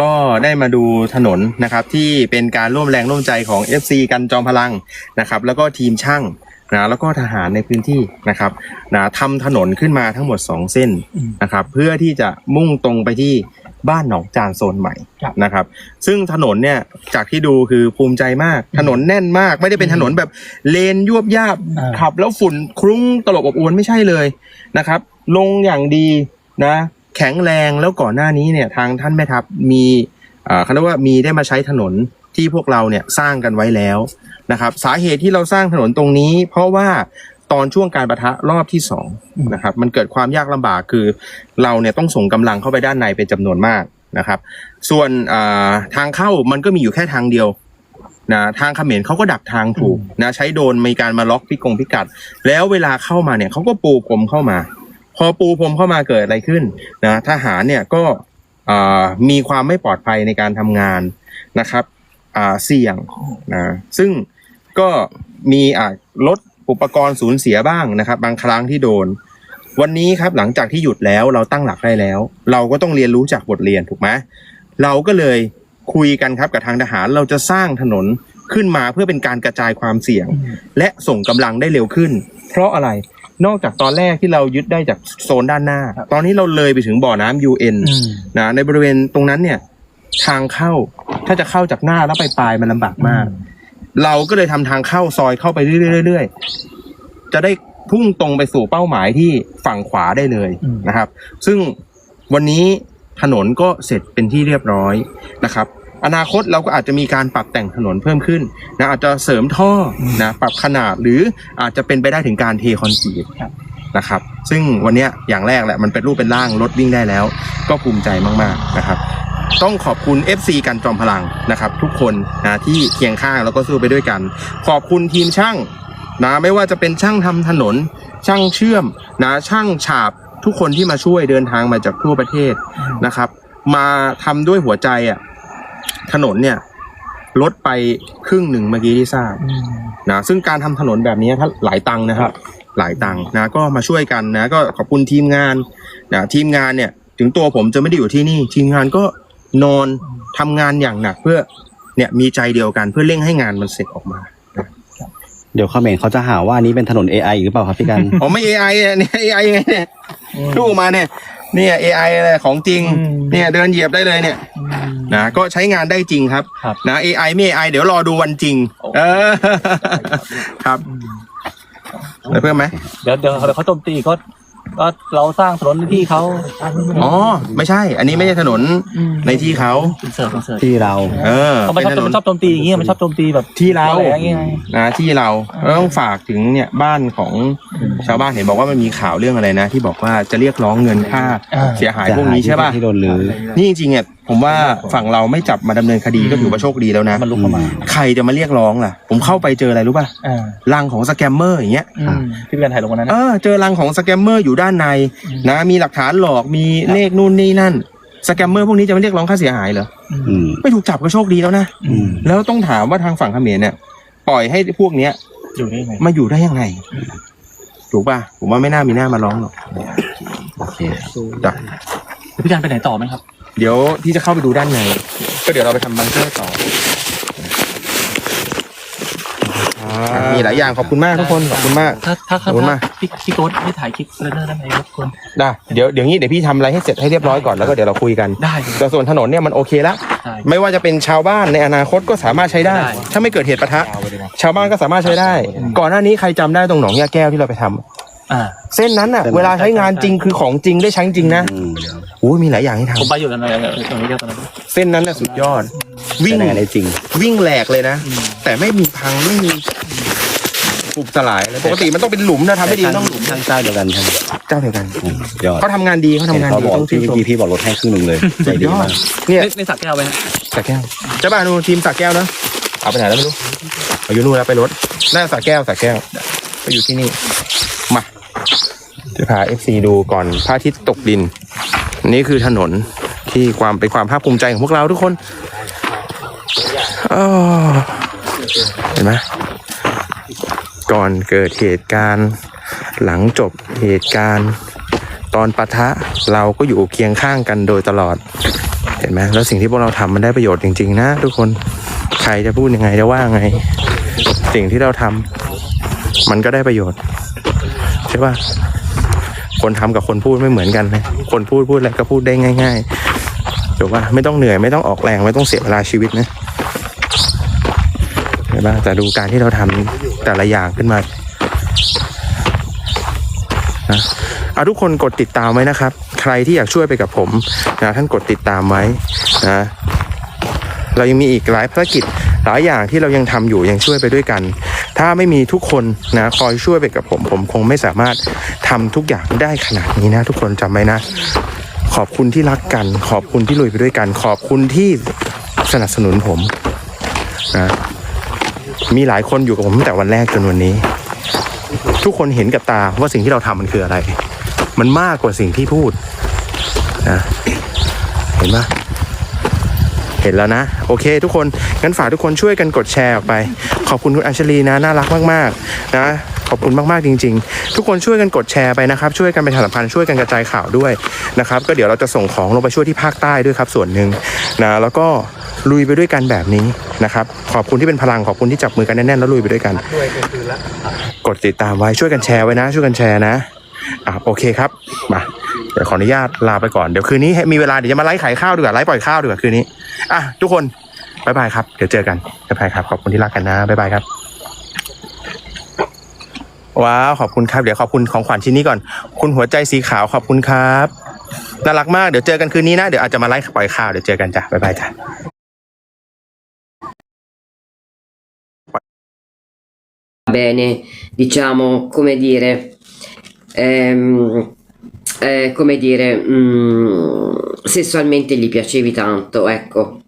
ก็ได้มาดูถนนนะครับที่เป็นการร่วมแรงร่วมใจของ FC กันจอมพลังนะครับแล้วก็ทีมช่างนะแล้วก็ทหารในพื้นที่นะครับนะทำถนนขึ้นมาทั้งหมด 2 เส้นนะครับเพื่อที่จะมุ่งตรงไปที่บ้านหนองจานโซนใหม่ครับนะครับ ซึ่งถนนเนี่ยจากที่ดูคือภูมิใจมาก ถนนแน่นมาก ไม่ได้เป็นถนนแบบเลนยวบยาบอ่าขับแล้วฝุ่นคลุ้งตลบอบอวนไม่ใช่เลยนะครับ ลงอย่างดีนะ แข็งแรงแล้วก่อนหน้านี้เนี่ยทางท่านแม่ทัพมีเขาเรียกว่ามีได้มาใช้ถนนที่พวกเราเนี่ยสร้างกันไว้แล้วนะครับ สาเหตุที่เราสร้างถนนตรงนี้ เพราะว่าตอนช่วงการประทะรอบที่สองนะครับ มันเกิดความยากลำบากคือเราเนี่ยต้องส่งกำลังเข้าไปด้านในเป็นจำนวนมากนะครับ ส่วนทางเข้ามันก็มีอยู่แค่ทางเดียวนะทางเขมรเขาก็ดักทางถูกนะใช้โดนมีการมาล็อกพิกงพิกัด แล้วเวลาเข้ามาเนี่ยเขาก็ปูพรมเข้ามา พอปูพรมเข้ามาเกิดอะไรขึ้นนะทหารเนี่ยก็มีความไม่ปลอดภัยในการทำงานนะครับเสี่ยงนะซึ่งก็มีอ่าลดอุปกรณ์สูญเสียบ้างนะครับ บางครั้งที่โดน วันนี้ครับหลังจากที่หยุดแล้วเราตั้งหลักได้แล้ว เราก็ต้องเรียนรู้จากบทเรียนถูกไหมเราก็เลยคุยกันครับกับทางทหารเราจะสร้างถนนขึ้นมาเพื่อเป็นการกระจายความเสี่ยง และส่งกำลังได้เร็วขึ้น เพราะอะไร นอกจากตอนแรกที่เรายึดได้จากโซนด้านหน้า ตอนนี้เราเลยไปถึงบ่อน้ำ UN อืม นะในบริเวณตรงนั้นเนี่ย ทางเข้าถ้าจะเข้าจากหน้าแล้วไปปลายมันลำบากมาก เราก็เลยทำทางเข้าซอยเข้าไปเรื่อยๆเรื่อยๆจะได้พุ่งตรงไปสู่เป้าหมายที่ฝั่งขวาได้เลยอืม นะครับ ซึ่งวันนี้ถนนก็เสร็จเป็นที่เรียบร้อยนะครับ อนาคตเราก็อาจจะมีการปรับแต่งถนนเพิ่มขึ้นนะอาจจะเสริมท่อนะปรับขนาดหรืออาจจะเป็นไปได้ถึงการเทคอนกรีตครับนะครับ ซึ่งวันเนี้ยอย่างแรกแหละมันเป็นรูปเป็นร่างรถวิ่งได้แล้ว ก็ภูมิใจมากๆนะครับ ต้องขอบคุณ FC กันจอมพลังนะครับ ทุกคนนะที่เคียงข้างแล้วก็สู้ไปด้วยกัน ขอบคุณทีมช่างนะไม่ว่าจะเป็นช่างทำถนน ช่างเชื่อมนะช่างฉาบทุกคนที่มาช่วยเดินทางมาจากทั่วประเทศนะครับ มาทำด้วยหัวใจอะ ถนนเนี่ย ลดไปครึ่งหนึ่งเมื่อกี้ที่ทราบอืมนะซึ่งการทำถนนแบบนี้ถ้าหลายตังค์นะครับ หลายตังค์นะ ก็มาช่วยกันนะ ก็ขอบคุณทีมงานนะทีมงานเนี่ย ถึงตัวผมจะไม่ได้อยู่ที่นี่ ทีมงานก็นอนทำงานอย่างหนักเพื่อเนี่ยมีใจเดียวกันเพื่อเร่งให้งานมันเสร็จออกมาเดี๋ยวคอมเมนต์เขาจะหาว่าอันนี้เป็นถนน AI อีกหรือเปล่าครับพี่กัน อ๋อไม่ AI อะเนี่ย AI ยังไงเนี่ยดูออกมาเนี่ย เนี่ย AI อะไรของจริง อืม เนี่ยเดินเหยียบได้เลยเนี่ยอืม นะก็ใช้งานได้จริงครับครับ นะ AI ไม่ AI เดี๋ยวรอดูวันจริง เออครับแล้วเพิ่มไหมเดี๋ยวเดี๋ยวเขาโจมตีก็ ก็เราสร้างถนนในที่เขาอ๋อ ไม่ใช่ อันนี้ไม่ใช่ถนนในที่เขาอินเสิร์ตอินเสิร์ตที่เรา เออเขาไม่ชอบเป็นถนน มันชอบโจมตีอย่างเงี้ยมันชอบโจมตีแบบที่เรา อะไรอย่างเงี้ยนะที่เราเราต้องฝากถึงเนี่ยบ้านของชาวบ้านเห็นบอกว่ามันมีข่าวเรื่องอะไรนะ ที่บอกว่าจะเรียกร้องเงินค่าอ่าเสียหายพวกนี้ใช่ป่ะที่โดนลือนี่จริงๆเนี่ย ผมว่าฝั่งเราไม่จับมาดำเนินคดีก็ถือว่าโชคดีแล้วนะ มันลุกเข้ามาใครจะมาเรียกร้องล่ะ ผมเข้าไปเจออะไรรู้ป่ะอ่ารังของสแกมเมอร์อย่างเงี้ย อืมที่เป็นการถ่ายลงวันนั้นเอนะอเจอรังของสแกมเมอร์อยู่ด้านในนะมีหลักฐานหลอกมีเลขนู่นนี่นั่นสแกมเมอร์พวกนี้จะมาเรียกร้องค่าเสียหายเหรออืมไม่ถูกจับก็โชคดีแล้วนะ อืมแล้วต้องถามว่าทางฝั่งเขมรเนี่ยปล่อยให้พวกเนี้ยอยู่นี่ไงมาอยู่ได้ยังไง ถูกป่ะผมว่าไม่น่ามีหน้ามาร้องหรอกโอเคจ้ะ พี่การไปไหนต่อไหมครับ เดี๋ยวพี่จะเข้าไปดูด้านในก็เดี๋ยวเราไปทำบังเกอร์ต่ออะมีหลายอย่างขอบคุณมากทุกคนขอบคุณมาก ถ้าถ้าขอบคุณมาก พี่พี่โต๊ดไม่ถ่ายคลิปเรนเนอร์ได้ไหมครับคนได้เดี๋ยวเดี๋ยวงี้เดี๋ยวพี่ทำอะไรให้เสร็จให้เรียบร้อยก่อนแล้วก็เดี๋ยวเราคุยกันได้ครับแต่ส่วนถนนเนี่ยมันโอเคแล้วใช่ไม่ว่าจะเป็นชาวบ้านในอนาคตก็สามารถใช้ได้ ได้ ถ้าไม่เกิดเหตุปะทะ ชาวบ้านก็สามารถใช้ได้ ก่อนหน้านี้ใครจำได้ตรงหนองยาแก้วที่เราไปทำ อ่าเส้นนั้นน่ะ เวลาใช้งานจริงคือของจริงได้ใช้จริงนะอืมโอ้ยมีหลายอย่างให้ทำผมไปอยู่ตรงนั้นตรงนี้เดียวตอนนั้นเส้นนั้นน่ะสุดยอด วิ่งใช้ได้จริง วิ่งแหลกเลยนะ แต่ไม่มีพังไม่มีปุบสลายเลยปกติมันต้องเป็นหลุมนะทำให้ดีมันต้องหลุมทางเจ้าเดียวกันใช่ไหมเจ้าเดียวกันอืมยอดเขาทำงานดีเขาทำงานเขาดีบอกต้องชื่พี่นชมพี่พี่บอกลดให้ครึ่งหนึ่งเลยใจสุดดียอมาดกเนี่ย ในในสักแก้วไหมฮะสระแก้วเจ้าบ้านดูทีมสระแก้วนะเอาไปไหนแล้วไม่รู้เอาอยู่นู่นแล้วไปรถน่าสระแก้วสระแก้วก็อยู่ที่นี่ มา จะพาเอฟซีดูก่อนพระอาทิตย์ตกดิน นี่คือถนนที่ความเป็นความภาคภูมิใจของพวกเราทุกคนเห็นไหมก่อนเกิดเหตุการณ์ หลังจบเหตุการณ์ ตอนปะทะเราก็อยู่เคียงข้างกันโดยตลอด เห็นไหมแล้วสิ่งที่พวกเราทำมันได้ประโยชน์จริง ๆ นะ ทุกคนใครจะพูดยังไงจะว่าไง สิ่งที่เราทำมันก็ได้ประโยชน์ ใช่ป่ะคนทำกับคนพูดไม่เหมือนกันนะคนพูดพูดอะไรก็พูดได้ง่ายๆถูกป่ะไม่ต้องเหนื่อยไม่ต้องออกแรงไม่ต้องเสียเวลาชีวิตนะเห็นป่ะแต่ดูการที่เราทำแต่ละอย่างขึ้นมานะเอาทุกคนกดติดตามไว้นะครับ ใครที่อยากช่วยไปกับผมนะท่านกดติดตามไว้นะเรายังมีอีกหลายภารกิจหลายอย่างที่เรายังทำอยู่ยังช่วยไปด้วยกัน ถ้าไม่มีทุกคนนะคอยช่วยไปกับผม ผมคงไม่สามารถทำทุกอย่างได้ขนาดนี้นะทุกคนจำไว้นะ ขอบคุณที่รักกัน ขอบคุณที่ลุยไปด้วยกัน ขอบคุณที่สนับสนุนผมนะมีหลายคนอยู่กับผมตั้งแต่วันแรกจนวันนี้ ทุกคนเห็นกับตาว่าสิ่งที่เราทำมันคืออะไร มันมากกว่าสิ่งที่พูดนะเห็นปะ เห็นแล้วนะ โอเค ทุกคนงั้นฝากทุกคนช่วยกันกดแชร์ออกไป ขอบคุณคุณอัญชลีนะน่ารักมากๆนะขอบคุณมากๆจริง ๆ ทุกคนช่วยกันกดแชร์ไปนะครับ ช่วยกันประชาสัมพันธ์ช่วยกันกระจายข่าวด้วยนะครับก็เดี๋ยวเราจะส่งของลงไปช่วยที่ภาคใต้ด้วยครับ ส่วนหนึ่งนะแล้วก็ลุยไปด้วยกันแบบนี้นะครับขอบคุณที่เป็นพลังขอบคุณที่จับมือกันแน่นๆแล้วลุยไปด้วยกัน กดติดตามไว้ช่วยกันแชร์ไว้นะ ช่วยกันแชร์นะอะโอเคครับมา เดี๋ยวขออนุญาตลาไปก่อน เดี๋ยวคืนนี้ให้มีเวลาเดี๋ยวจะมาไลฟ์ขายข้าวดีกว่าไลฟ์ปล่อยข้าวดีกว่าคืนนี้อะทุกคนบายบายครับ เดี๋ยวเจอกันบายบายครับ ขอบคุณที่รักกันนะบายบายครับ ว้าว ขอบคุณครับ เดี๋ยวขอบคุณของขวัญชิ้นนี้ก่อน คุณหัวใจสีขาวขอบคุณครับ น่ารักมาก เดี๋ยวเจอกันคืนนี้นะ เดี๋ยวอาจจะมาไลฟ์ปล่อยข้าว เดี๋ยวเจอกันจ้ะบายบายจ้ะ bene, diciamo, come dire, ehm, eh, come dire, mm, sessualmente gli piacevi tanto, ecco.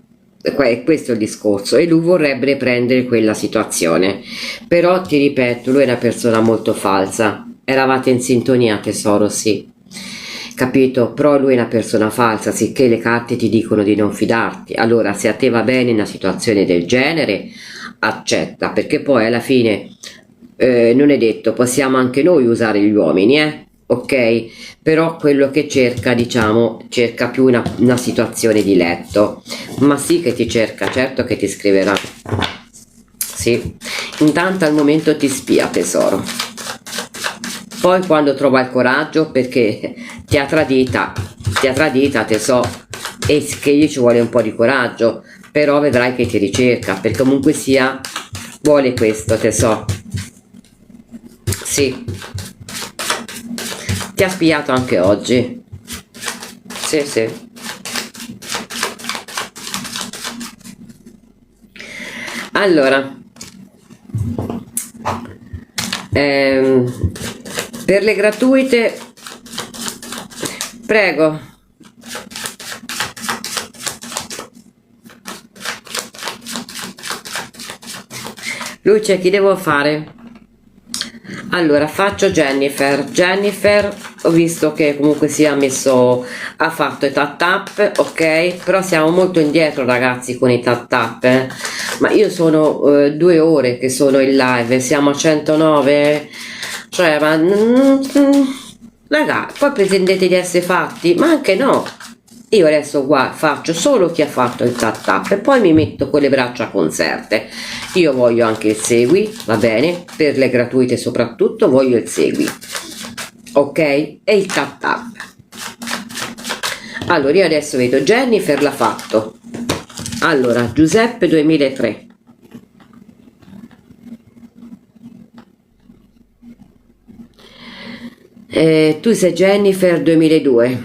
Que- Questo è il discorso. E lui vorrebbe prendere quella situazione. Però ti ripeto lui è una persona molto falsa. Eravate in sintonia tesoro sì. Capito? Però lui è una persona falsa sicché le carte ti dicono di non fidarti. Allora se a te va bene una situazione del genere accetta. Perché poi alla fine eh, non è detto possiamo anche noi usare gli uomini eh ok però quello che cerca diciamo cerca più una, una situazione di letto. Ma sì che ti cerca certo che ti scriverà. Sì. Intanto al momento ti spia tesoro. Poi quando trova il coraggio perché ti ha tradita ti ha tradita te so e che gli ci vuole un po' di coraggio però vedrai che ti ricerca perché comunque sia vuole questo te so sì ti ha spiato anche oggi? Sì sì. Allora ehm, per le gratuite prego. Luce chi devo fare? Allora faccio Jennifer. Jennifer ho visto che comunque si è messo ha fatto i tat tap ok? Però siamo molto indietro ragazzi con i tat tap eh. ma io sono eh, due ore che sono in live siamo a 109 cioè ma mm, mm, raga poi pretendete di essere fatti? Ma anche no. Io adesso qua faccio solo chi ha fatto il tat tap e poi mi metto con le braccia conserte. Io voglio anche il segui va bene? Per le gratuite soprattutto voglio il segui ok? E il tap tap allora io adesso vedo Jennifer l'ha fatto. Allora Giuseppe 2003 Eh, tu sei Jennifer 2002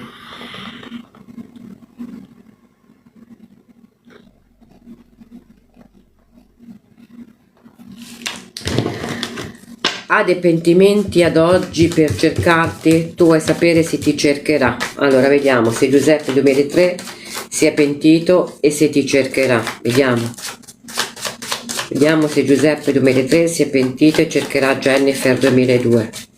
ha dei pentimenti ad oggi per cercarti? Tu vuoi sapere se ti cercherà. Allora vediamo se Giuseppe 2003 si è pentito e se ti cercherà. Vediamo. Vediamo se Giuseppe 2003 si è pentito e cercherà Jennifer 2002.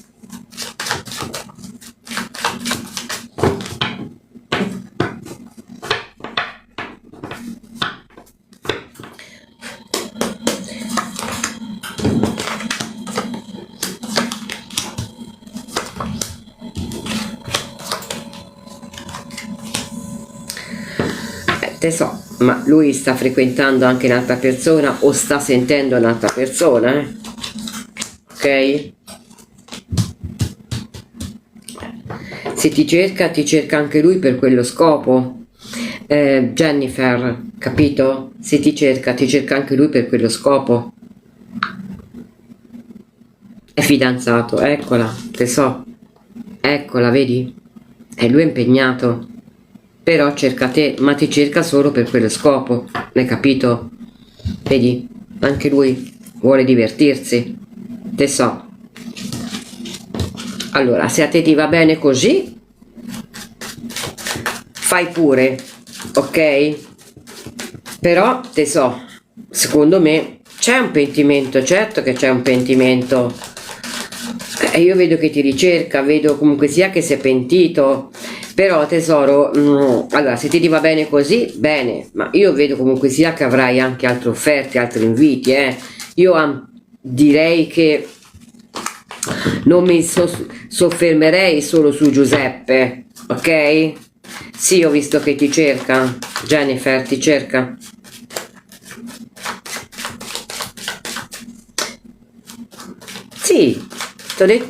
So, ma lui sta frequentando anche un'altra persona o sta sentendo un'altra persona, eh? Ok? Se ti cerca, ti cerca anche lui per quello scopo. Eh, Jennifer, capito? Se ti cerca, ti cerca anche lui per quello scopo. È fidanzato, eccola, te so. Eccola, vedi? E lui è impegnato. Però cerca te, ma ti cerca solo per quello scopo. L'hai capito? Vedi? Anche lui vuole divertirsi. Te so. Allora, se a te ti va bene così, fai pure, ok? Però, te so, secondo me c'è un pentimento, certo che c'è un pentimento. E io vedo che ti ricerca, vedo comunque sia che sei pentito. Però tesoro, mm, allora se ti va bene così, bene, ma io vedo comunque sia che avrai anche altre offerte, altri inviti, eh. Io am- direi che non mi so- soffermerei solo su Giuseppe, ok? Sì, ho visto che ti cerca, Jennifer ti cerca. Sì, ti ho detto